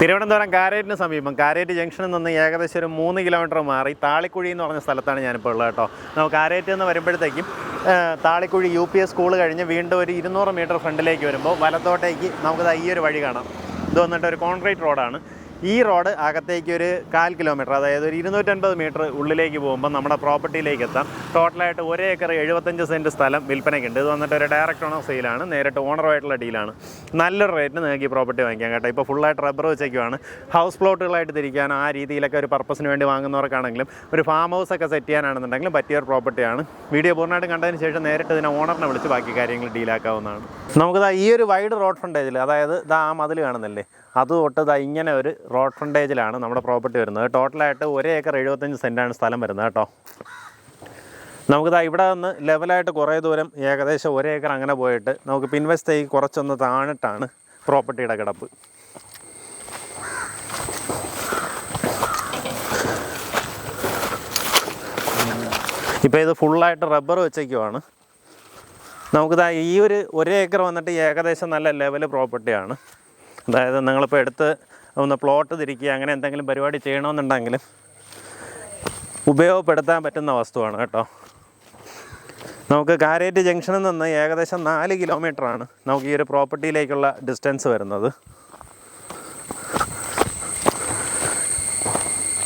തിരുവനന്തപുരം കാരേറ്റിന് സമീപം. കാരേറ്റ് ജംഗ്ഷനിൽ നിന്ന് ഏകദേശം ഒരു മൂന്ന് കിലോമീറ്റർ മാറി താളിക്കുഴി എന്ന് പറഞ്ഞ സ്ഥലത്താണ് ഞാനിപ്പോൾ ഉള്ളത് കേട്ടോ. നമുക്ക് കാരേറ്റ് എന്ന് വരുമ്പോഴത്തേക്കും Thalikuzhi U P S school കഴിഞ്ഞ് വീണ്ടും ഒരു ഇരുന്നൂറ് മീറ്റർ ഫ്രണ്ടിലേക്ക് വരുമ്പോൾ വലത്തോട്ടേക്ക് നമുക്കത് ഈ ഒരു വഴി കാണാം. ഇത് വന്നിട്ട് ഒരു കോൺക്രീറ്റ് റോഡാണ്. ഈ റോഡ് അകത്തേക്ക് ഒരു കാൽ കിലോമീറ്റർ അതായത് ഒരു ഇരുന്നൂറ്റൻപത് മീറ്റർ ഉള്ളിലേക്ക് പോകുമ്പോൾ നമ്മുടെ പ്രോപ്പർട്ടിയിലേക്ക് എത്താം. ടോട്ടലായിട്ട് ഒരേ ഏക്കർ എഴുപത്തഞ്ച് സെന്റ് സ്ഥലം വിൽപ്പനയ്ക്കുണ്ട്. ഇത് വന്നിട്ട് ഒരു ഡയറക്റ്റ് ഓണർ സെയിലാണ് നേരിട്ട് ഓണറുമായിട്ടുള്ള ഡീലാണ് നല്ലൊരു റേറ്റിന് നിങ്ങൾക്ക് ഈ പ്രോപ്പർട്ടി വാങ്ങിക്കാം കേട്ടോ. ഇപ്പോൾ ഫുള്ളായിട്ട് റബ്ബർ വെച്ചേക്കുവാണ്. ഹൗസ് പ്ലോട്ടുകളായിട്ട് തിരിക്കാൻ ആ രീതിയിലൊക്കെ ഒരു പർപ്പസിന് വേണ്ടി വാങ്ങുന്നവർക്കാണെങ്കിലും ഒരു ഫാം ഹൗസ് ഒക്കെ സെറ്റ് ചെയ്യാനാണെന്നുണ്ടെങ്കിലും പറ്റിയ ഒരു പ്രോപ്പർട്ടിയാണ് വീഡിയോ പൂർണമായിട്ടും കണ്ടതിന് ശേഷം നേരിട്ട് ഇതിനെ ഓണറിനെ വിളിച്ച് ബാക്കി കാര്യങ്ങൾ ഡീലാക്കാവുന്നതാണ് നമുക്കിതാ ഈ ഒരു വൈഡ് റോഡ് ഫ്രണ്ടേജിൽ അതായത് ഇതാ ആ മതിൽ കാണുന്നില്ലേ? അത് തൊട്ട് ഇതാ ഇങ്ങനെ ഒരു റോഡ് ഫ്രണ്ടേജിലാണ് നമ്മുടെ പ്രോപ്പർട്ടി വരുന്നത്. ടോട്ടലായിട്ട് ഒരു ഏക്കർ എഴുപത്തഞ്ച് സെന്റാണ് സ്ഥലം വരുന്നത് കേട്ടോ. നമുക്കിതാ ഇവിടെ നിന്ന് ലെവലായിട്ട് കുറേ ദൂരം ഏകദേശം ഒരു ഏക്കർ അങ്ങനെ പോയിട്ട് നമുക്ക് പിൻവശത്തേക്ക് കുറച്ചൊന്ന് താണിട്ടാണ് പ്രോപ്പർട്ടിയുടെ കിടപ്പ്. ഇപ്പോൾ ഇത് ഫുള്ളായിട്ട് റബ്ബർ വെച്ചേക്കുവാണ്. നമുക്കിതാ ഈ ഒരു ഒരേ ഏക്കർ വന്നിട്ട് ഏകദേശം നല്ല ലെവൽ പ്രോപ്പർട്ടിയാണ്. അതായത് നിങ്ങളിപ്പോൾ എടുത്ത് ഒന്ന് പ്ലോട്ട് തിരിക്കുക അങ്ങനെ എന്തെങ്കിലും പരിപാടി ചെയ്യണമെന്നുണ്ടെങ്കിലും ഉപയോഗപ്പെടുത്താൻ പറ്റുന്ന വസ്തുവാണ് കേട്ടോ. നമുക്ക് കാരേറ്റ് ജംഗ്ഷനിൽ നിന്ന് ഏകദേശം നാല് കിലോമീറ്ററാണ് നമുക്ക് ഈ ഒരു പ്രോപ്പർട്ടിയിലേക്കുള്ള ഡിസ്റ്റൻസ് വരുന്നത്.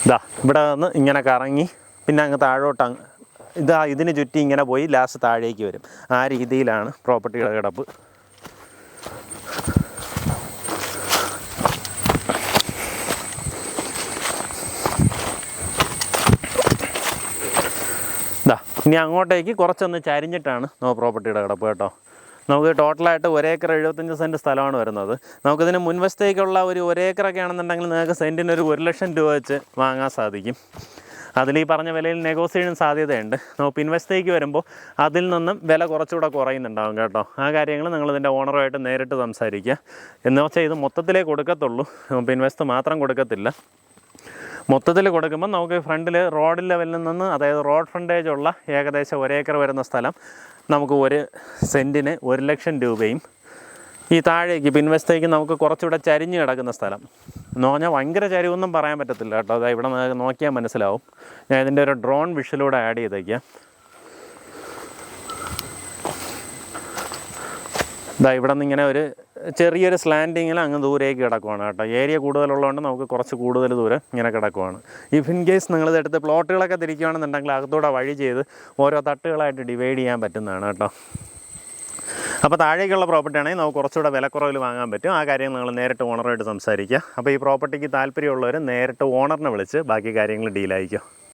ഇതാ ഇവിടെ നിന്ന് ഇങ്ങനെ കറങ്ങി പിന്നെ അങ്ങ് താഴോട്ട് ഇതാ ഇതിന് ചുറ്റി ഇങ്ങനെ പോയി ലാസ്റ്റ് താഴേക്ക് വരും. ആ രീതിയിലാണ് പ്രോപ്പർട്ടിയുടെ കിടപ്പ് ഇതാ ഇനി അങ്ങോട്ടേക്ക് കുറച്ചൊന്ന് ചരിഞ്ഞിട്ടാണ് നോ പ്രോപ്പർട്ടിയുടെ കിടപ്പ് കേട്ടോ. നമുക്ക് ടോട്ടലായിട്ട് ഒരേക്കർ എഴുപത്തഞ്ച് സെന്റ് സ്ഥലമാണ് വരുന്നത്. നമുക്കിതിന് മുൻവശത്തേക്കുള്ള ഒരു ഒരേക്കറൊക്കെ ആണെന്നുണ്ടെങ്കിൽ നിങ്ങൾക്ക് സെന്റിന് ഒരു ഒരു ലക്ഷം രൂപ വെച്ച് വാങ്ങാൻ സാധിക്കും. അതിൽ ഈ പറഞ്ഞ വിലയിൽ നെഗോസിയേഷൻ സാധ്യതയുണ്ട്. നമുക്ക് പിൻവശത്തേക്ക് വരുമ്പോൾ അതിൽ നിന്നും വില കുറച്ചുകൂടെ കുറയുന്നുണ്ടാവും കേട്ടോ. ആ കാര്യങ്ങൾ നിങ്ങൾ ഇതിന്റെ ഓണറുമായിട്ട് നേരിട്ട് സംസാരിക്കുക. എന്ന് വെച്ചാൽ ഇത് മൊത്തത്തിലേ കൊടുക്കത്തുള്ളൂ. പിൻവശത്ത് മാത്രം കൊടുക്കത്തില്ല. മൊത്തത്തിൽ കൊടുക്കുമ്പോൾ നമുക്ക് ഫ്രണ്ടിൽ റോഡ് ലെവലിൽ നിന്ന് അതായത് റോഡ് ഫ്രണ്ടേജ് ഉള്ള ഏകദേശം ഒരേക്കർ വരുന്ന സ്ഥലം നമുക്ക് ഒരു സെന്റിന് ഒരു ലക്ഷം രൂപയും ഈ താഴേക്ക് പിൻവശത്തേക്ക് നമുക്ക് കുറച്ചുകൂടെ ചരിഞ്ഞ് കിടക്കുന്ന സ്ഥലം. എന്ന് പറഞ്ഞാൽ ഭയങ്കര ചരിവൊന്നും പറയാൻ പറ്റത്തില്ല കേട്ടോ. അതായത് ഇവിടെ നോക്കിയാൽ മനസ്സിലാവും. ഞാൻ ഇതിന്റെ ഒരു ഡ്രോൺ വിഷലൂടെ ആഡ് ചെയ്തേക്കാം. ഇതാ ഇവിടെ നിന്ന് ഇങ്ങനെ ഒരു ചെറിയൊരു സ്ലാൻഡിങ്ങിൽ അങ്ങ് ദൂരേക്ക് കിടക്കുവാണ് കേട്ടോ. ഏരിയ കൂടുതലുള്ളതുകൊണ്ട് നമുക്ക് കുറച്ച് കൂടുതൽ ദൂരം ഇങ്ങനെ കിടക്കുവാണ്. ഇഫ് ഇൻ കേസ് നിങ്ങളിത് എടുത്ത് പ്ലോട്ടുകളൊക്കെ തിരിക്കുകയാണെന്നുണ്ടെങ്കിൽ അകത്തൂടെ വഴി ചെയ്ത് ഓരോ തട്ടുകളായിട്ട് ഡിവൈഡ് ചെയ്യാൻ പറ്റുന്നതാണ് കേട്ടോ. അപ്പോൾ താഴേക്കുള്ള പ്രോപ്പർട്ടി ആണെങ്കിൽ നമുക്ക് കുറച്ചുകൂടെ വിലക്കുറവിൽ വാങ്ങാൻ പറ്റും. ആ കാര്യം നിങ്ങൾ നേരിട്ട് ഓണറുമായിട്ട് സംസാരിക്കുക. അപ്പോൾ ഈ പ്രോപ്പർട്ടിക്ക് താല്പര്യമുള്ളവർ നേരിട്ട് ഓണറിനെ വിളിച്ച് ബാക്കി കാര്യങ്ങൾ ഡീലായിരിക്കും